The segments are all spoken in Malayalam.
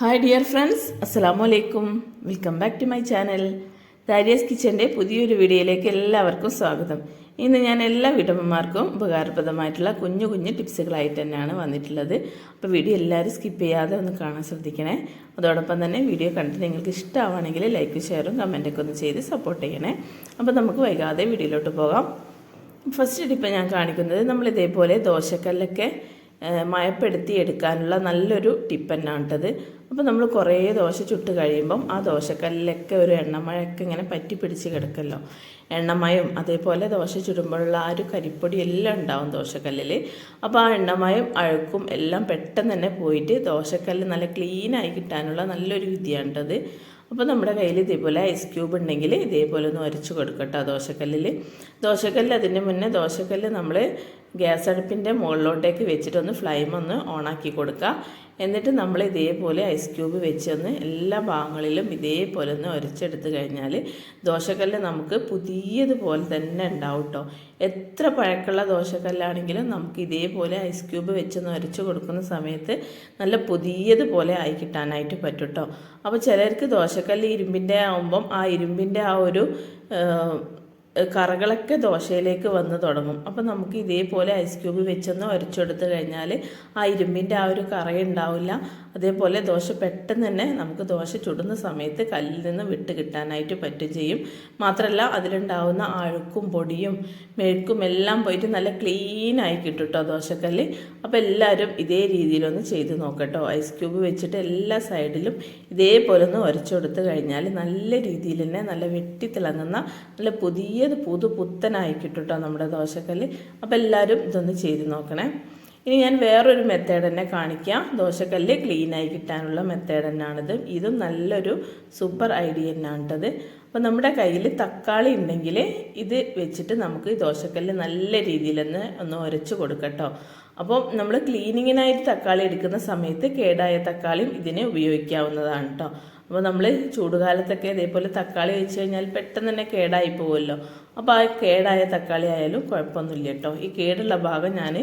ഹായ് ഡിയർ ഫ്രണ്ട്സ് അസ്സലാമു അലൈക്കും welcome back to my channel Dariyas കിച്ചന്റെ പുതിയൊരു വീഡിയോയിലേക്ക് എല്ലാവർക്കും സ്വാഗതം. ഇന്ന് ഞാൻ എല്ലാ വീട്ടമ്മമാർക്കും ഉപകാരപ്രദമായിട്ടുള്ള കുഞ്ഞു കുഞ്ഞു ടിപ്സുകളായിട്ട് തന്നെയാണ് വന്നിട്ടുള്ളത്. അപ്പോൾ വീഡിയോ എല്ലാവരും സ്കിപ്പ് ചെയ്യാതെ ഒന്ന് കാണാൻ ശ്രദ്ധിക്കണേ. അതോടൊപ്പം തന്നെ വീഡിയോ കണ്ടിട്ട് നിങ്ങൾക്ക് ഇഷ്ടമാണെങ്കിൽ ലൈക്ക് ഷെയറും കമന്റൊക്കെ ഒന്ന് ചെയ്ത് സപ്പോർട്ട് ചെയ്യണേ. അപ്പോൾ നമുക്ക് വൈകാതെ വീഡിയോയിലോട്ട് പോകാം. ഫസ്റ്റ് ടിപ്പ് ഞാൻ കാണിക്കുന്നത് നമ്മൾ ഇതേപോലെ ദോശക്കല്ലൊക്കെ മയപ്പെടുത്തി എടുക്കാനുള്ള നല്ലൊരു ടിപ്പ് തന്നെയാണ് കേട്ടത് അപ്പോൾ നമ്മൾ കുറേ ദോശ ചുട്ട് കഴിയുമ്പം ആ ദോശക്കല്ലിലൊക്കെ ഒരു എണ്ണമഴയൊക്കെ ഇങ്ങനെ പറ്റി പിടിച്ച് കിടക്കല്ലോ. എണ്ണമയം അതേപോലെ ദോശ ചുടുമ്പോഴുള്ള ആ ഒരു കരിപ്പൊടി എല്ലാം ഉണ്ടാവും ദോശക്കല്ലിൽ അപ്പോൾ ആ എണ്ണമയം അഴുക്കും എല്ലാം പെട്ടെന്ന് തന്നെ പോയിട്ട് ദോശക്കല്ല് നല്ല ക്ലീനായി കിട്ടാനുള്ള നല്ലൊരു വിദ്യയാണ് കേട്ടത് അപ്പോൾ നമ്മുടെ കയ്യിൽ ഇതേപോലെ ഐസ് ക്യൂബ് ഉണ്ടെങ്കിൽ ഇതേപോലെ ഒന്ന് ഉരച്ച് കൊടുക്കട്ടോ ദോശക്കല്ലിൽ ദോശക്കല്ല് അതിന് മുന്നേ ദോശക്കല്ല് നമ്മൾ ഗ്യാസ് അടുപ്പിന്റെ മുകളിലോട്ടേക്ക് വെച്ചിട്ടൊന്ന് ഫ്ലെയിം ഒന്ന് ഓണാക്കി കൊടുക്കുക എന്നിട്ട് നമ്മൾ ഇതേപോലെ ഐസ് ക്യൂബ് വെച്ചൊന്ന് എല്ലാ ഭാഗങ്ങളിലും ഇതേപോലെ ഒന്ന് ഒരച്ചെടുത്ത് കഴിഞ്ഞാൽ ദോശക്കല്ല് നമുക്ക് പുതിയതുപോലെ തന്നെ ഉണ്ടാവും കേട്ടോ എത്ര പഴക്കമുള്ള ദോശക്കല്ലാണെങ്കിലും നമുക്ക് ഇതേപോലെ ഐസ് ക്യൂബ് വെച്ചൊന്ന് ഒരച്ച് കൊടുക്കുന്ന സമയത്ത് നല്ല പുതിയതുപോലെ ആയി കിട്ടാനായിട്ട് പറ്റും കേട്ടോ അപ്പോൾ ചിലർക്ക് ദോശക്കല്ല് ഇരുമ്പിന്റെ ആകുമ്പം ആ ഇരുമ്പിന്റെ ആ ഒരു കറകളൊക്കെ ദോശയിലേക്ക് വന്ന് തുടങ്ങും. അപ്പോൾ നമുക്ക് ഇതേപോലെ ഐസ് ക്യൂബ് വെച്ചൊന്ന് ഉരച്ചെടുത്ത് കഴിഞ്ഞാൽ ആ ഇരുമ്പിന്റെ ആ ഒരു കറ ഉണ്ടാവില്ല. അതേപോലെ ദോശ പെട്ടെന്ന് തന്നെ നമുക്ക് ദോശ ചുടുന്ന സമയത്ത് കല്ലിൽ നിന്ന് വിട്ട് കിട്ടാനായിട്ട് പറ്റും ചെയ്യും. മാത്രമല്ല അതിലുണ്ടാവുന്ന അഴുക്കും പൊടിയും മെഴുക്കും എല്ലാം പോയിട്ട് നല്ല ക്ലീൻ ആയി കിട്ടും കേട്ടോ ദോശക്കല്ല്. അപ്പോൾ എല്ലാവരും ഇതേ രീതിയിലൊന്ന് ചെയ്ത് നോക്കട്ടോ. ഐസ് ക്യൂബ് വെച്ചിട്ട് എല്ലാ സൈഡിലും ഇതേപോലെ ഒന്ന് ഉരച്ചെടുത്ത് കഴിഞ്ഞാൽ നല്ല രീതിയിൽ തന്നെ നല്ല വെട്ടിത്തിളങ്ങുന്ന നല്ല പുതിയത് പുതു പുത്തനായി നമ്മുടെ ദോശക്കല്ല്. അപ്പോൾ എല്ലാവരും ഇതൊന്ന് ചെയ്ത് നോക്കണേ. ഇനി ഞാൻ വേറൊരു മെത്തേഡ് തന്നെ കാണിക്കാം. ദോശക്കല്ല് ക്ലീനായി കിട്ടാനുള്ള മെത്തേഡ് തന്നെയാണിത്. ഇതും നല്ലൊരു സൂപ്പർ ഐഡിയ തന്നെയാണ് കേട്ടത് അപ്പോൾ നമ്മുടെ കയ്യിൽ തക്കാളി ഉണ്ടെങ്കിൽ ഇത് വെച്ചിട്ട് നമുക്ക് ഈ ദോശക്കല്ല് നല്ല രീതിയിലൊന്ന് ഒന്ന് ഉരച്ച് കൊടുക്കട്ടോ. അപ്പോൾ നമ്മൾ ക്ലീനിങ്ങിനായിട്ട് തക്കാളി എടുക്കുന്ന സമയത്ത് കേടായ തക്കാളിയും ഇതിനെ ഉപയോഗിക്കാവുന്നതാണ് കേട്ടോ അപ്പോൾ നമ്മൾ ചൂടുകാലത്തൊക്കെ ഇതേപോലെ തക്കാളി വെച്ച് കഴിഞ്ഞാൽ പെട്ടെന്ന് തന്നെ കേടായി പോകുമല്ലോ അപ്പോൾ ആ കേടായ തക്കാളി ആയാലും കുഴപ്പമൊന്നുമില്ല കേട്ടോ. ഈ കേടുള്ള ഭാഗം ഞാൻ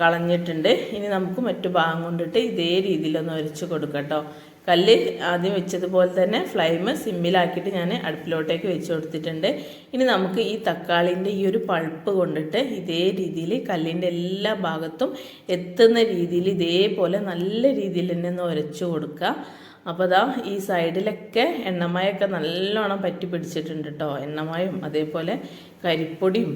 കളഞ്ഞിട്ടുണ്ട്. ഇനി നമുക്ക് മറ്റു ഭാഗം കൊണ്ടിട്ട് ഇതേ രീതിയിലൊന്ന് ഒരച്ച് കൊടുക്കട്ടോ കല്ല് ആദ്യം വെച്ചതുപോലെ തന്നെ ഫ്ലൈമ് സിമ്മിലാക്കിയിട്ട് ഞാൻ അടുപ്പിലോട്ടേക്ക് വെച്ച് കൊടുത്തിട്ടുണ്ട്. ഇനി നമുക്ക് ഈ തക്കാളിന്റെ ഈ ഒരു പൾപ്പ് കൊണ്ടിട്ട് ഇതേ രീതിയിൽ കല്ലിന്റെ എല്ലാ ഭാഗത്തും എത്തുന്ന രീതിയിൽ ഇതേപോലെ നല്ല രീതിയിൽ തന്നെ ഒന്ന് ഉരച്ച് കൊടുക്കുക അപ്പോൾ ദാ ഈ സൈഡിലൊക്കെ എണ്ണമയൊക്കെ നല്ലോണം പറ്റി പിടിച്ചിട്ടുണ്ട് കേട്ടോ എണ്ണമയും അതേപോലെ കരിപ്പൊടിയും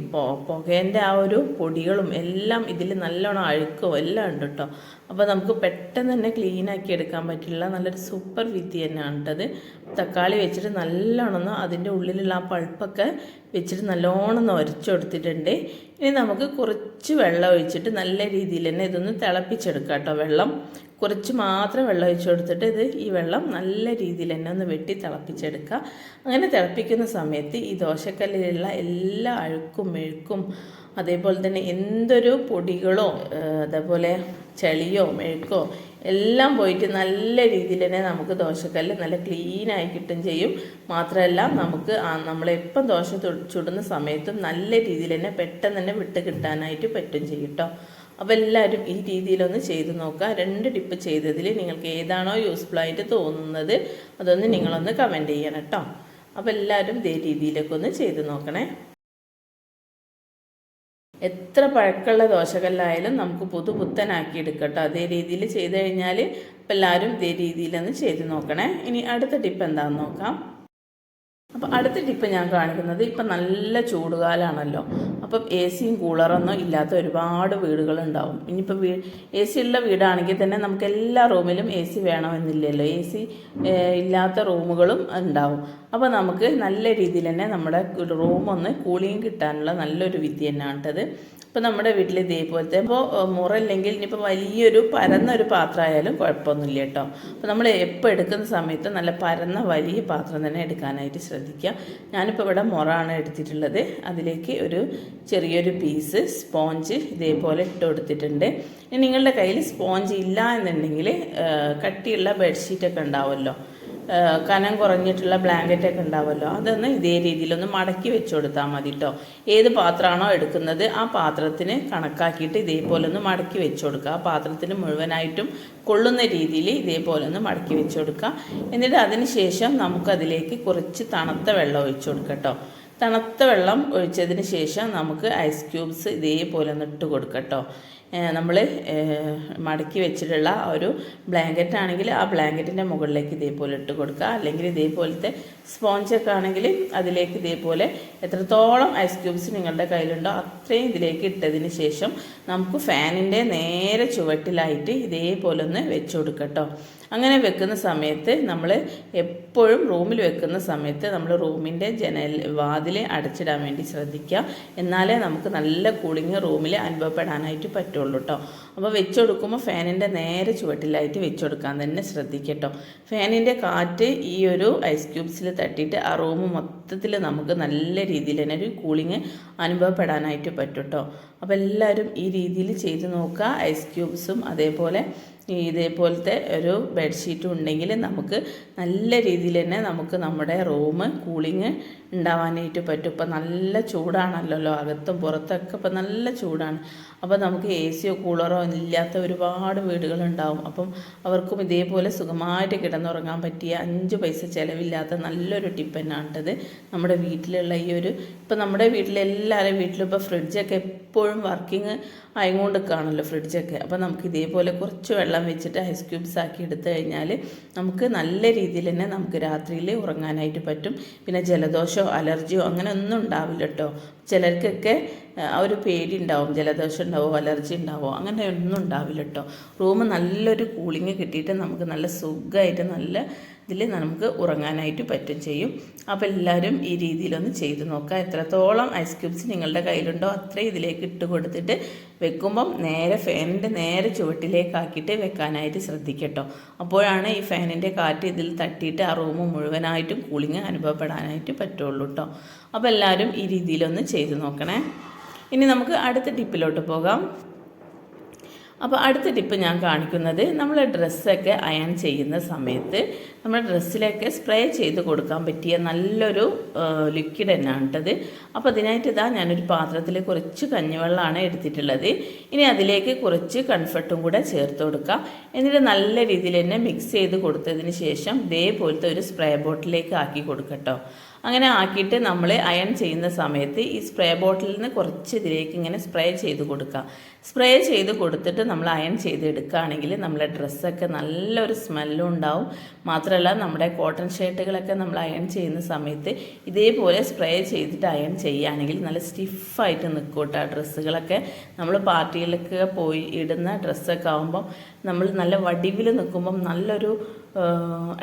പുകേന്റെ ആ ഒരു പൊടികളും എല്ലാം ഇതിൽ നല്ലോണം അഴുക്കും എല്ലാം ഉണ്ട് കേട്ടോ അപ്പോൾ നമുക്ക് പെട്ടെന്ന് തന്നെ ക്ലീനാക്കി എടുക്കാൻ പറ്റില്ല. നല്ലൊരു സൂപ്പർ വിദ്യ തന്നെയാണ് കേട്ടത് തക്കാളി വെച്ചിട്ട് നല്ലോണം അതിന്റെ ഉള്ളിലുള്ള ആ പൾപ്പൊക്കെ വെച്ചിട്ട് നല്ലോണം ഒന്ന് ഉരച്ചെടുത്തിട്ടുണ്ട് ഇനി നമുക്ക് കുറച്ച് വെള്ളം ഒഴിച്ചിട്ട് നല്ല രീതിയിൽ തന്നെ ഇതൊന്ന് തിളപ്പിച്ചെടുക്കാം കേട്ടോ വെള്ളം. കുറച്ച് മാത്രം വെള്ളം ഒഴിച്ചു കൊടുത്തിട്ട് ഇത് ഈ വെള്ളം നല്ല രീതിയിൽ തന്നെ ഒന്ന് വെട്ടി തിളപ്പിച്ചെടുക്കുക. അങ്ങനെ തിളപ്പിക്കുന്ന സമയത്ത് ഈ ദോശക്കല്ലിലുള്ള എല്ലാ അഴുക്കും മെഴുക്കും അതേപോലെ തന്നെ എന്തൊരു പൊടികളോ അതേപോലെ ചെളിയോ മെഴുക്കോ എല്ലാം പോയിട്ട് നല്ല രീതിയിൽ തന്നെ നമുക്ക് ദോശക്കല്ല് നല്ല ക്ലീനായി കിട്ടും ചെയ്യും. മാത്രമല്ല നമുക്ക് നമ്മളെപ്പം ദോശ ചുടുന്ന സമയത്തും നല്ല രീതിയിൽ തന്നെ പെട്ടെന്ന് തന്നെ വിട്ട് കിട്ടാനായിട്ട് പറ്റും ചെയ്യും കേട്ടോ അപ്പോൾ എല്ലാവരും ഈ രീതിയിലൊന്ന് ചെയ്ത് നോക്കുക. രണ്ട് ടിപ്പ് ചെയ്തതിൽ നിങ്ങൾക്ക് ഏതാണോ യൂസ്ഫുൾ ആയിട്ട് തോന്നുന്നത് അതൊന്ന് നിങ്ങളൊന്ന് കമന്റ് ചെയ്യണം കേട്ടോ അപ്പോൾ എല്ലാവരും ഇതേ രീതിയിലൊക്കെ ഒന്ന് ചെയ്ത് നോക്കണേ. എത്ര പഴക്കമുള്ള ദോശകല്ലായാലും നമുക്ക് പുതു പുത്തനാക്കി എടുക്കട്ടോ അതേ രീതിയിൽ ചെയ്ത് കഴിഞ്ഞാൽ ഇപ്പം എല്ലാവരും ഇതേ രീതിയിലൊന്ന് ചെയ്ത് നോക്കണേ. ഇനി അടുത്ത ടിപ്പ് എന്താണെന്ന് നോക്കാം. അപ്പോൾ അടുത്ത ടിപ്പ് ഞാൻ കാണിക്കുന്നത് ഇപ്പം നല്ല ചൂടുകാലാണല്ലോ. അപ്പം എ സിയും കൂളറൊന്നും ഇല്ലാത്ത ഒരുപാട് വീടുകളുണ്ടാവും. ഇനിയിപ്പോൾ വീ എ സി ഉള്ള വീടാണെങ്കിൽ തന്നെ നമുക്ക് എല്ലാ റൂമിലും എ സി വേണമെന്നില്ലല്ലോ. എ സി ഇല്ലാത്ത റൂമുകളും ഉണ്ടാവും. അപ്പോൾ നമുക്ക് നല്ല രീതിയിൽ തന്നെ നമ്മുടെ റൂമൊന്ന് കൂളിങ് കിട്ടാനുള്ള നല്ലൊരു വിദ്യ തന്നെയാണ് കേട്ടത്. ഇപ്പോൾ നമ്മുടെ വീട്ടിൽ ഇതേപോലത്തെ ഇപ്പോൾ മുറല്ലെങ്കിൽ ഇനിയിപ്പോൾ വലിയൊരു പരന്ന ഒരു പാത്രമായാലും കുഴപ്പമൊന്നുമില്ല കേട്ടോ. അപ്പോൾ നമ്മൾ എപ്പോൾ എടുക്കുന്ന സമയത്ത് നല്ല പരന്ന വലിയ പാത്രം തന്നെ എടുക്കാനായിട്ട് ശ്രദ്ധിക്കുക. ഞാനിപ്പോൾ ഇവിടെ മുറാണ് എടുത്തിട്ടുള്ളത്. അതിലേക്ക് ഒരു ചെറിയൊരു പീസ് സ്പോഞ്ച് ഇതേപോലെ ഇട്ട് കൊടുത്തിട്ടുണ്ട്. ഇനി നിങ്ങളുടെ കയ്യിൽ സ്പോഞ്ച് ഇല്ല എന്നുണ്ടെങ്കിൽ കട്ടിയുള്ള ബെഡ്ഷീറ്റൊക്കെ ഉണ്ടാവുമല്ലോ. കനം കുറഞ്ഞിട്ടുള്ള ബ്ലാങ്കറ്റൊക്കെ ഉണ്ടാവുമല്ലോ. അതൊന്ന് ഇതേ രീതിയിലൊന്ന് മടക്കി വെച്ച് കൊടുത്താൽ മതി കേട്ടോ ഏത് പാത്രമാണോ എടുക്കുന്നത് ആ പാത്രത്തിന് കണക്കാക്കിയിട്ട് ഇതേപോലെ ഒന്ന് മടക്കി വെച്ച് കൊടുക്കുക. ആ പാത്രത്തിന് മുഴുവനായിട്ടും കൊള്ളുന്ന രീതിയിൽ ഇതേപോലെ ഒന്ന് മടക്കി വെച്ച് കൊടുക്കുക. എന്നിട്ട് അതിന് ശേഷം നമുക്കതിലേക്ക് കുറച്ച് തണുത്ത വെള്ളം ഒഴിച്ചു കൊടുക്കാം കേട്ടോ തണുത്ത വെള്ളം ഒഴിച്ചതിന് ശേഷം നമുക്ക് ഐസ് ക്യൂബ്സ് ഇതേപോലെ ഒന്ന് ഇട്ട് കൊടുക്കാം കേട്ടോ നമ്മൾ മടക്കി വെച്ചിട്ടുള്ള ഒരു ബ്ലാങ്കറ്റ് ആണെങ്കിൽ ആ ബ്ലാങ്കറ്റിന്റെ മുകളിലേക്ക് ഇതേപോലെ ഇട്ട് കൊടുക്കുക. അല്ലെങ്കിൽ ഇതേപോലത്തെ സ്പോഞ്ചൊക്കെ ആണെങ്കിൽ അതിലേക്ക് ഇതേപോലെ എത്രത്തോളം ഐസ് ക്യൂബ്സ് നിങ്ങളുടെ കയ്യിലുണ്ടോ അത്രയും ഇതിലേക്ക് ഇട്ടതിന് ശേഷം നമുക്ക് ഫാനിന്റെ നേരെ ചുവട്ടിലായിട്ട് ഇതേപോലെ ഒന്ന് വെച്ച് കൊടുക്കട്ടോ. അങ്ങനെ വെക്കുന്ന സമയത്ത് നമ്മൾ എപ്പോഴും റൂമിൽ വെക്കുന്ന സമയത്ത് നമ്മൾ റൂമിന്റെ ജനൽ വാതിൽ അടച്ചിടാൻ വേണ്ടി ശ്രദ്ധിക്കുക. എന്നാലേ നമുക്ക് നല്ല കൂളിങ് റൂമിൽ അനുഭവപ്പെടാനായിട്ട് പറ്റുള്ളൂ കേട്ടോ അപ്പോൾ വെച്ചുകൊടുക്കുമ്പോൾ ഫാനിന്റെ നേരെ ചുവട്ടിലായിട്ട് വെച്ചുകൊടുക്കാൻ തന്നെ ശ്രദ്ധിക്കട്ടോ ഫാനിന്റെ കാറ്റ് ഈ ഒരു ഐസ് ക്യൂബ്സിൽ തട്ടിയിട്ട് ആ റൂം മൊത്തത്തിൽ നമുക്ക് നല്ല രീതിയിൽ തന്നെ ഒരു കൂളിങ് അനുഭവപ്പെടാനായിട്ട് പറ്റും കേട്ടോ അപ്പോൾ എല്ലാവരും ഈ രീതിയിൽ ചെയ്ത് നോക്കുക. ഐസ് ക്യൂബ്സും അതേപോലെ ഇതേപോലത്തെ ഒരു ബെഡ്ഷീറ്റ് ഉണ്ടെങ്കിൽ നമുക്ക് നല്ല രീതിയിൽ തന്നെ നമുക്ക് നമ്മുടെ റൂം കൂളിങ് ഉണ്ടാവാനായിട്ട് പറ്റും. ഇപ്പം നല്ല ചൂടാണല്ലോ അകത്തും പുറത്തൊക്കെ ഇപ്പം നല്ല ചൂടാണ്. അപ്പോൾ നമുക്ക് എ സിയോ കൂളറോ ഇല്ലാത്ത ഒരുപാട് വീടുകളുണ്ടാവും. അപ്പം അവർക്കും ഇതേപോലെ സുഖമായിട്ട് കിടന്നുറങ്ങാൻ പറ്റിയ അഞ്ച് പൈസ ചിലവില്ലാത്ത നല്ലൊരു ടിപ്പ് നമ്മുടെ വീട്ടിലുള്ള ഈ ഒരു ഇപ്പം നമ്മുടെ വീട്ടിലെല്ലാവരും വീട്ടിലും ഇപ്പോൾ ഫ്രിഡ്ജൊക്കെ എപ്പോഴും വർക്കിംഗ് ആയിക്കൊണ്ട് കാണുമല്ലോ ഫ്രിഡ്ജൊക്കെ. അപ്പോൾ നമുക്ക് ഇതേപോലെ കുറച്ച് വെള്ളം വെച്ചിട്ട് ഐസ് ക്യൂബ്സ് ആക്കി എടുത്തു കഴിഞ്ഞാൽ നമുക്ക് നല്ല രീതിയിൽ തന്നെ നമുക്ക് രാത്രിയിൽ ഉറങ്ങാനായിട്ട് പറ്റും. പിന്നെ ജലദോഷമോ അലർജിയോ അങ്ങനെ ഒന്നും ഉണ്ടാവില്ല കേട്ടോ. ചിലർക്കൊക്കെ ഒരു പേടി ഉണ്ടാവും. ജലദോഷം ഉണ്ടാവോ അലർജി ഉണ്ടാവോ അങ്ങനെ ഒന്നും ഉണ്ടാവില്ല കേട്ടോ. റൂം നല്ലൊരു കൂളിങ് കിട്ടിയിട്ട് നമുക്ക് നല്ല സുഖമായിട്ട് നല്ല ഇതിൽ നമുക്ക് ഉറങ്ങാനായിട്ട് പറ്റും ചെയ്യും. അപ്പോൾ എല്ലാവരും ഈ രീതിയിലൊന്ന് ചെയ്ത് നോക്കുക. എത്രത്തോളം ഐസ് ക്യൂബ്സ് നിങ്ങളുടെ കയ്യിലുണ്ടോ അത്രയും ഇതിലേക്ക് ഇട്ട് കൊടുത്തിട്ട് വെക്കുമ്പം നേരെ ഫാനിന്റെ നേരെ ചുവട്ടിലേക്കാക്കിയിട്ട് വെക്കാനായിട്ട് ശ്രദ്ധിക്കട്ടോ. അപ്പോഴാണ് ഈ ഫാനിന്റെ കാറ്റ് ഇതിൽ തട്ടിയിട്ട് ആ റൂം മുഴുവനായിട്ടും കൂളിങ് അനുഭവപ്പെടാനായിട്ട് പറ്റുള്ളൂ കേട്ടോ അപ്പോൾ എല്ലാവരും ഈ രീതിയിലൊന്ന് ചെയ്ത് നോക്കണേ. ഇനി നമുക്ക് അടുത്ത ടിപ്പിലോട്ട് പോകാം. അപ്പോൾ അടുത്ത ടിപ്പ് ഞാൻ കാണിക്കുന്നത് നമ്മൾ ഡ്രസ്സൊക്കെ അയൺ ചെയ്യുന്ന സമയത്ത് നമ്മൾ ഡ്രസ്സിലൊക്കെ സ്പ്രേ ചെയ്ത് കൊടുക്കാൻ പറ്റിയ നല്ലൊരു ലിക്വിഡ് തന്നെയാണ് കേട്ടത് അപ്പോൾ അതിനായിട്ട് ഇതാ ഞാനൊരു പാത്രത്തിൽ കുറച്ച് കഞ്ഞിവെള്ളമാണ് എടുത്തിട്ടുള്ളത്. ഇനി അതിലേക്ക് കുറച്ച് കൺഫർട്ടും കൂടെ ചേർത്ത് കൊടുക്കാം. എന്നിട്ട് നല്ല രീതിയിൽ തന്നെ മിക്സ് ചെയ്ത് കൊടുത്തതിന് ശേഷം ഇതേപോലത്തെ ഒരു സ്പ്രേ ബോട്ടിലേക്ക് ആക്കി കൊടുക്കട്ടോ. അങ്ങനെ ആക്കിയിട്ട് നമ്മൾ അയൺ ചെയ്യുന്ന സമയത്ത് ഈ സ്പ്രേ ബോട്ടിലിൽ നിന്ന് കുറച്ച് ഇതിലേക്ക് ഇങ്ങനെ സ്പ്രേ ചെയ്ത് കൊടുക്കുക സ്പ്രേ ചെയ്ത് കൊടുത്തിട്ട് നമ്മൾ അയൺ ചെയ്ത് എടുക്കുകയാണെങ്കിൽ നമ്മളെ ഡ്രസ്സൊക്കെ നല്ലൊരു സ്മെല്ലും ഉണ്ടാവും. മാത്രമല്ല നമ്മുടെ കോട്ടൺ ഷർട്ടുകളൊക്കെ നമ്മൾ അയൺ ചെയ്യുന്ന സമയത്ത് ഇതേപോലെ സ്പ്രേ ചെയ്തിട്ട് അയൺ ചെയ്യുകയാണെങ്കിൽ നല്ല സ്റ്റിഫായിട്ട് നിൽക്കും കേട്ടോ ഡ്രസ്സുകളൊക്കെ നമ്മൾ പാർട്ടിയിലൊക്കെ പോയി ഇടുന്ന ഡ്രസ്സൊക്കെ ആകുമ്പം നമ്മൾ നല്ല വടിവിൽ നിൽക്കുമ്പം നല്ലൊരു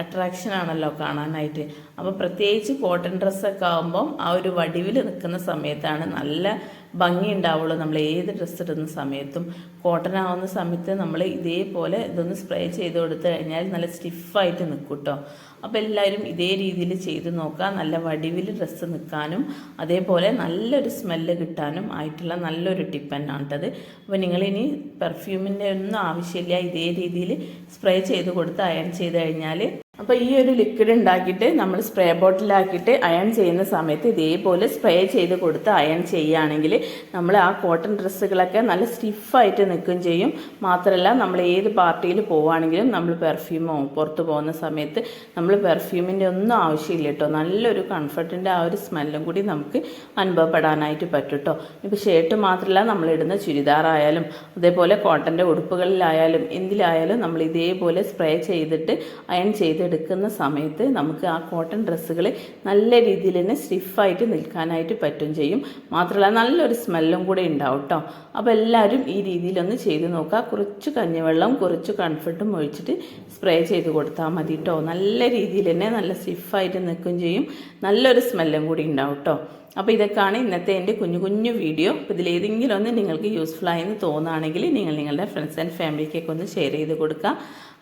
അട്രാക്ഷൻ ആണല്ലോ കാണാനായിട്ട്. അപ്പോൾ പ്രത്യേകിച്ച് കോട്ടൺ ഡ്രസ്സൊക്കെ ആകുമ്പം ആ ഒരു വടിവിൽ നിൽക്കുന്ന സമയത്താണ് നല്ല ഭംഗി ഉണ്ടാവുള്ളൂ നമ്മൾ ഏത് ഡ്രസ്സ് ഇടുന്ന സമയത്തും കോട്ടൺ ആവുന്ന സമയത്ത് നമ്മൾ ഇതേപോലെ ഇതൊന്ന് സ്പ്രേ ചെയ്ത് കൊടുത്തു കഴിഞ്ഞാൽ നല്ല സ്റ്റിഫായിട്ട് നിൽക്കും കേട്ടോ അപ്പോൾ എല്ലാവരും ഇതേ രീതിയിൽ ചെയ്ത് നോക്കുക. നല്ല വടിവിൽ ഡ്രസ്സ് നിൽക്കാനും അതേപോലെ നല്ലൊരു സ്മെല്ല് കിട്ടാനും ആയിട്ടുള്ള നല്ലൊരു ടിപ്പ് തന്നെയാണ് കേട്ടത് അപ്പോൾ നിങ്ങളിനി പെർഫ്യൂമിന്റെ ഒന്നും ആവശ്യമില്ല. ഇതേ രീതിയിൽ സ്പ്രേ ചെയ്ത് കൊടുത്ത് അയൺ ചെയ്ത് കഴിഞ്ഞാൽ അപ്പോൾ ഈ ഒരു ലിക്വിഡ് ഉണ്ടാക്കിയിട്ട് നമ്മൾ സ്പ്രേ ബോട്ടിലാക്കിയിട്ട് അയൺ ചെയ്യുന്ന സമയത്ത് ഇതേപോലെ സ്പ്രേ ചെയ്ത് കൊടുത്ത് അയൺ ചെയ്യുകയാണെങ്കിൽ നമ്മൾ ആ കോട്ടൺ ഡ്രസ്സുകളൊക്കെ നല്ല സ്റ്റിഫായിട്ട് നിൽക്കുകയും ചെയ്യും. മാത്രമല്ല നമ്മൾ ഏത് പാർട്ടിയിൽ പോവുകയാണെങ്കിലും നമ്മൾ പെർഫ്യൂമോ പുറത്ത് പോകുന്ന സമയത്ത് നമ്മൾ പെർഫ്യൂമിന്റെ ഒന്നും ആവശ്യമില്ല കേട്ടോ. നല്ലൊരു കംഫർട്ടിന്റെ ആ ഒരു സ്മെല്ലും കൂടി നമുക്ക് അനുഭവപ്പെടാനായിട്ട് പറ്റും കേട്ടോ. ഇപ്പോൾ ഷർട്ട് മാത്രമല്ല നമ്മൾ ഇടുന്ന ചുരിദാറായാലും അതേപോലെ കോട്ടന്റെ ഉടുപ്പുകളിലായാലും എന്തിലായാലും നമ്മൾ ഇതേപോലെ സ്പ്രേ ചെയ്തിട്ട് അയൺ ചെയ്തെടുക്കുന്ന സമയത്ത് നമുക്ക് ആ കോട്ടൺ ഡ്രസ്സുകൾ നല്ല രീതിയിൽ തന്നെ സ്റ്റിഫായിട്ട് നിൽക്കാനായിട്ട് പറ്റും ചെയ്യും. മാത്രമല്ല നല്ലൊരു സ്മെല്ലും കൂടെ ഉണ്ടാവും കേട്ടോ അപ്പോൾ എല്ലാവരും ഈ രീതിയിലൊന്ന് ചെയ്ത് നോക്കുക. കുറച്ച് കഞ്ഞിവെള്ളം കുറച്ച് കംഫർട്ടും ഒഴിച്ചിട്ട് സ്പ്രേ ചെയ്ത് കൊടുത്താൽ മതി കേട്ടോ നല്ല രീതിയിൽ തന്നെ നല്ല സ്റ്റിഫായിട്ട് നിൽക്കുകയും ചെയ്യും. നല്ലൊരു സ്മെല്ലും കൂടി ഉണ്ടാവും കേട്ടോ അപ്പോൾ ഇതൊക്കെയാണ് ഇന്നത്തെ എന്റെ കുഞ്ഞു കുഞ്ഞു വീഡിയോ. അപ്പോൾ ഇതിലേതെങ്കിലും ഒന്ന് നിങ്ങൾക്ക് യൂസ്ഫുൾ ആയെന്ന് തോന്നുകയാണെങ്കിൽ നിങ്ങൾ നിങ്ങളുടെ ഫ്രണ്ട്സ് ആൻഡ് ഫാമിലിക്കൊക്കെ ഒന്ന് ഷെയർ ചെയ്ത് കൊടുക്കുക.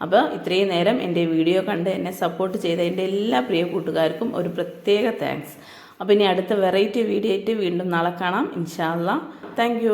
അപ്പോൾ ഇത്രയും നേരം എന്റെ വീഡിയോ കണ്ട് എന്നെ സപ്പോർട്ട് ചെയ്ത എന്റെ എല്ലാ പ്രിയ കൂട്ടുകാർക്കും ഒരു പ്രത്യേക താങ്ക്സ് അപ്പോൾ ഇനി അടുത്ത വെറൈറ്റി വീഡിയോ ആയിട്ട് വീണ്ടും നാളെ കാണാം. ഇൻഷാല്ല താങ്ക്